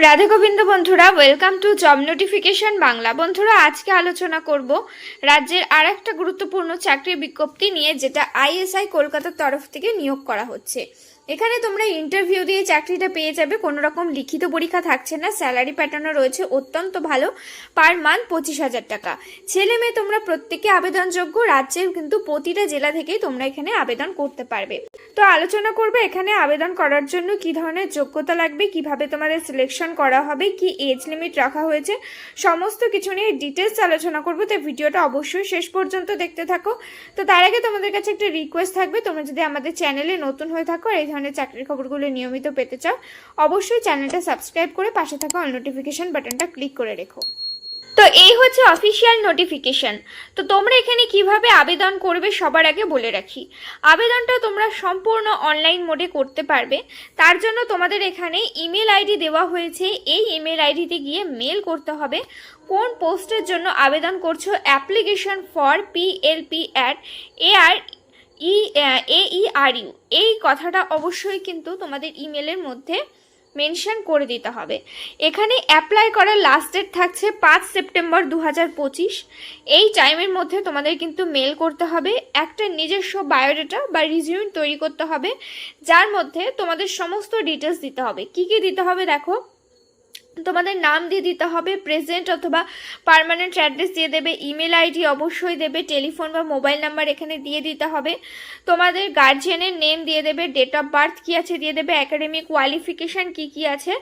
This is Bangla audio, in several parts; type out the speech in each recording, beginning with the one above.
রাধে গোবিন্দ বন্ধুরা welcome to job notification Bangla. বন্ধুরা, আজকে আলোচনা করব রাজ্যের আর একটা গুরুত্বপূর্ণ চাকরির বিজ্ঞপ্তি নিয়ে, যেটা আইএসআই কলকাতার তরফ থেকে নিয়োগ করা হচ্ছে। এখানে তোমরা ইন্টারভিউ দিয়ে চাকরিটা পেয়ে যাবে, কোনো রকম লিখিত পরীক্ষা থাকছে না স্যালারি প্যাটার্নও রয়েছে, অত্যন্ত ভালো পার মান্থ পঁচিশ হাজার টাকা। ছেলে মেয়ে তোমরা প্রত্যেকে আবেদনযোগ্য, রাজ্যের কিন্তু প্রতিটা জেলা থেকেই তোমরা এখানে আবেদন করতে পারবে। তো আলোচনা করবে এখানে আবেদন করার জন্য কি ধরনের যোগ্যতা লাগবে, কীভাবে তোমাদের সিলেকশন করা হবে কি এজ লিমিট রাখা হয়েছে। সমস্ত কিছু নিয়ে ডিটেলস আলোচনা করব তো ভিডিওটা অবশ্যই শেষ পর্যন্ত দেখতে থাকো। তো তার আগে তোমাদের কাছে একটা রিকোয়েস্ট থাকবে, তোমরা যদি আমাদের চ্যানেলে নতুন হয়ে থাকো আর এই ধরনের চাকরির খবরগুলো নিয়মিত পেতে চাও, অবশ্যই চ্যানেলটা সাবস্ক্রাইব করে পাশে থাকা অল নোটিফিকেশন বাটনটা ক্লিক করে রেখো। তো এই হচ্ছে অফিসিয়াল নোটিফিকেশন তো তোমরা এখানে কীভাবে আবেদন করবে সবার আগে বলে রাখি। আবেদনটা তোমরা সম্পূর্ণ অনলাইন মোডে করতে পারবে। তার জন্য তোমাদের এখানে ইমেল আইডি দেওয়া হয়েছে। এই ইমেল আইডিতে গিয়ে মেল করতে হবে। কোন পোস্টের জন্য আবেদন করছ? অ্যাপ্লিকেশন ফর পিএলপি অ্যাট এআর ই এইআর ইউ এই কথাটা অবশ্যই কিন্তু তোমাদের ইমেলের মধ্যে মেনশন করে দিতে হবে। এখানে অ্যাপ্লাই করার লাস্ট ডেট থাকছে পাঁচ সেপ্টেম্বর দু এই টাইমের মধ্যে তোমাদের কিন্তু মেল করতে হবে, একটা নিজস্ব বায়োডাটা বা রিজিউম তৈরি করতে হবে, যার মধ্যে তোমাদের সমস্ত ডিটেলস দিতে হবে। কি কি দিতে হবে দেখো? তোমাদের নাম দিয়ে দিতে হবে প্রেজেন্ট অথবা পার্মানেন্ট অ্যাড্রেস দিয়ে দেবে ইমেল আইডি অবশ্যই দেবে টেলিফোন বা মোবাইল নাম্বার এখানে দিয়ে দিতে হবে। তোমাদের গার্জিয়ানের নেম দিয়ে দেবে ডেট অফ বার্থ কী আছে দিয়ে দেবে একাডেমিক কোয়ালিফিকেশান কী কী আছে,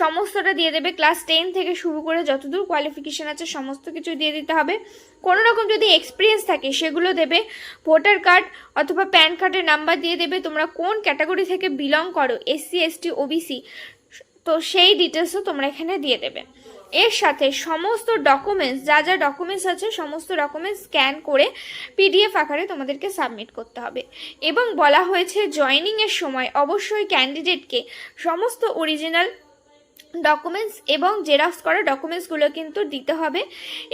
সমস্তটা দিয়ে দেবে। ক্লাস টেন থেকে শুরু করে যতদূর কোয়ালিফিকেশান আছে, সমস্ত কিছু দিয়ে দিতে হবে। কোনো রকম যদি এক্সপিরিয়েন্স থাকে, সেগুলো দেবে। ভোটার কার্ড অথবা প্যান কার্ডের নাম্বার দিয়ে দেবে। তোমরা কোন ক্যাটাগরি থেকে বিলং করো এসসি এসটি ওবিসি তো সেই ডিটেলসও তোমরা এখানে দিয়ে দেবে। এর সাথে সমস্ত ডকুমেন্টস যা যা ডকুমেন্টস আছে, সমস্ত ডকুমেন্টস স্ক্যান করে পিডিএফ আকারে তোমাদেরকে সাবমিট করতে হবে। এবং বলা হয়েছে জয়নিংয়ের সময় অবশ্যই ক্যান্ডিডেটকে সমস্ত অরিজিনাল ডকুমেন্টস এবং জেরক্স করা ডকুমেন্টসগুলো কিন্তু দিতে হবে।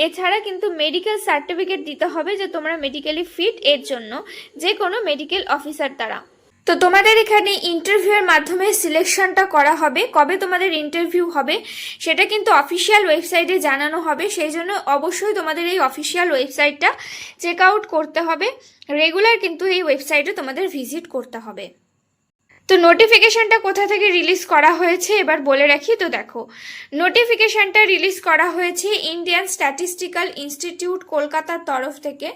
এছাড়া কিন্তু মেডিকেল সার্টিফিকেট দিতে হবে যে তোমরা মেডিকেলি ফিট এর জন্য যে কোনো মেডিকেল অফিসার দ্বারা। তো তোমাদের এখানে ইন্টারভিউয়ের মাধ্যমে সিলেকশনটা করা হবে, কবে তোমাদের ইন্টারভিউ হবে, সেটা কিন্তু অফিসিয়াল ওয়েবসাইটে জানানো হবে, সেই জন্য অবশ্যই তোমাদের এই অফিসিয়াল ওয়েবসাইটটা চেক আউট করতে হবে রেগুলার কিন্তু এই ওয়েবসাইটে তোমাদের ভিজিট করতে হবে। তো নোটিফিকেশনটা কোথা থেকে রিলিজ করা হয়েছে এবার বলে রাখি, তো দেখো নোটিফিকেশনটা রিলিজ করা হয়েছে ইন্ডিয়ান স্ট্যাটিস্টিক্যাল ইনস্টিটিউট কলকাতার তরফ থেকে।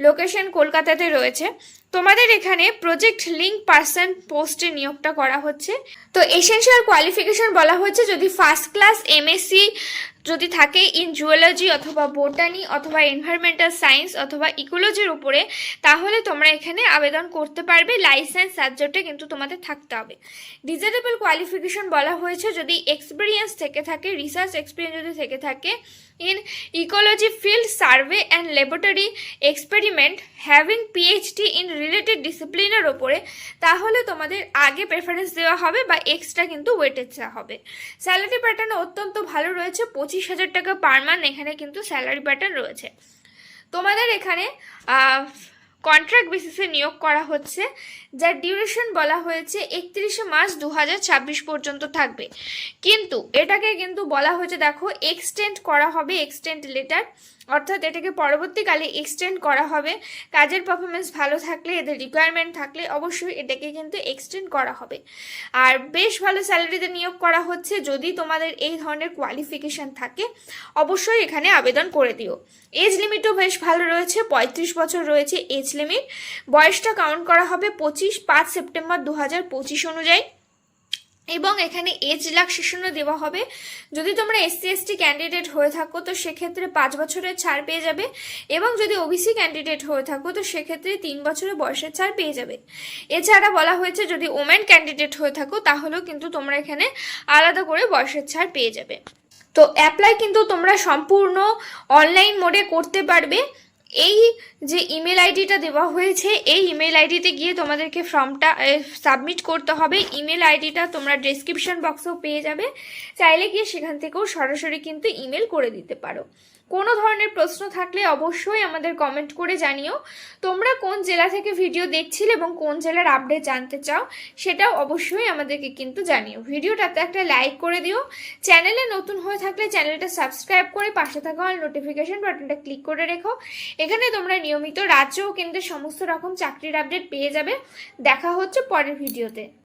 লোকেশন কলকাতাতে রয়েছে। তোমাদের এখানে প্রজেক্ট লিঙ্ক পার্সন পোস্টে নিয়োগটা করা হচ্ছে। তো এসেনশিয়াল কোয়ালিফিকেশন বলা হচ্ছে যদি ফার্স্ট ক্লাস এমএসসি যদি থাকে ইন জুওলজি অথবা বোটানি অথবা এনভায়রনমেন্টাল সায়েন্স অথবা ইকোলজির উপরে, তাহলে তোমরা এখানে আবেদন করতে পারবে লাইসেন্স সাবজেক্টে কিন্তু তোমাদের থাকতে হবে। ডিজারেবল কোয়ালিফিকেশন বলা হয়েছে, যদি এক্সপিরিয়েন্স থেকে থাকে রিসার্চ এক্সপিরিয়েন্স যদি থেকে থাকে in ecology field survey and laboratory experiment having PhD in related ডিসিপ্লিনের ওপরে তাহলে তোমাদের আগে প্রেফারেন্স দেওয়া হবে বা এক্সট্রা কিন্তু ওয়েটেজ হবে। স্যালারি প্যাটার্ন অত্যন্ত ভালো রয়েছে, পঁচিশ হাজার টাকা পার মান্থ এখানে কিন্তু স্যালারি প্যাটার্ন রয়েছে। তোমাদের এখানে কন্ট্রাক্ট বেসিসে নিয়োগ করা হচ্ছে, যার ডিউরেশন বলা হয়েছে একত্রিশে মার্চ দু হাজার ছাব্বিশ পর্যন্ত থাকবে। কিন্তু এটাকে কিন্তু বলা হয়েছে, দেখো এক্সটেন্ড করা হবে এক্সটেন্ড লেটার অর্থাৎ এটাকে পরবর্তীকালে এক্সটেন্ড করা হবে। কাজের পারফরমেন্স ভালো থাকলে, এদের রিকোয়ারমেন্ট থাকলে অবশ্যই এটাকে কিন্তু এক্সটেন্ড করা হবে। আর বেশ ভালো স্যালারিতে নিয়োগ করা হচ্ছে, যদি তোমাদের এই ধরনের কোয়ালিফিকেশান থাকে, অবশ্যই এখানে আবেদন করে দিও। এজ লিমিটও বেশ ভালো রয়েছে, পঁয়ত্রিশ বছর রয়েছে এজ লিমিট বয়সটা কাউন্ট করা হবে পঁচিশ পাঁচ সেপ্টেম্বর দু হাজার পঁচিশ অনুযায়ী। এবং এখানে এজ রিল্যাক্সেশনও দেওয়া হবে। যদি তোমরা এসসি এসটি ক্যান্ডিডেট হয়ে থাকো, তো সেক্ষেত্রে পাঁচ বছরের ছাড় পেয়ে যাবে। এবং যদি ওবিসি ক্যান্ডিডেট হয়ে থাকো, তো সেক্ষেত্রে তিন বছরের বয়সের ছাড় পেয়ে যাবে। এছাড়া বলা হয়েছে, যদি ওমেন ক্যান্ডিডেট হয়ে থাকো, তাহলেও কিন্তু তোমরা এখানে আলাদা করে বয়সের ছাড় পেয়ে যাবে। তো অ্যাপ্লাই কিন্তু তোমরা সম্পূর্ণ অনলাইন মোডে করতে পারবে। এই যে ইমেল আইডিটা দেওয়া হয়েছে, এই ইমেল আইডিতে গিয়ে তোমাদেরকে ফর্মটা সাবমিট করতে হবে। ইমেল আইডিটা তোমরা ডেসক্রিপশন বক্সেও পেয়ে যাবে। চাইলে গিয়ে সেখান থেকেও সরাসরি কিন্তু ইমেল করে দিতে পারো। কোনো ধরনের প্রশ্ন থাকলে অবশ্যই আমাদের কমেন্ট করে জানিও। তোমরা কোন জেলা থেকে ভিডিও দেখছিলে এবং কোন জেলার আপডেট জানতে চাও, সেটাও অবশ্যই আমাদেরকে কিন্তু জানিও। ভিডিওটাতে একটা লাইক করে দিও। চ্যানেলে নতুন হয়ে থাকলে চ্যানেলটা সাবস্ক্রাইব করে পাশে থাকা অল নোটিফিকেশন বাটনটা ক্লিক করে রেখো। এখানে তোমরা নিয়মিত রাজ্য ও কেন্দ্রের সমস্ত রকম চাকরির আপডেট পেয়ে যাবে। দেখা হচ্ছে পরের ভিডিওতে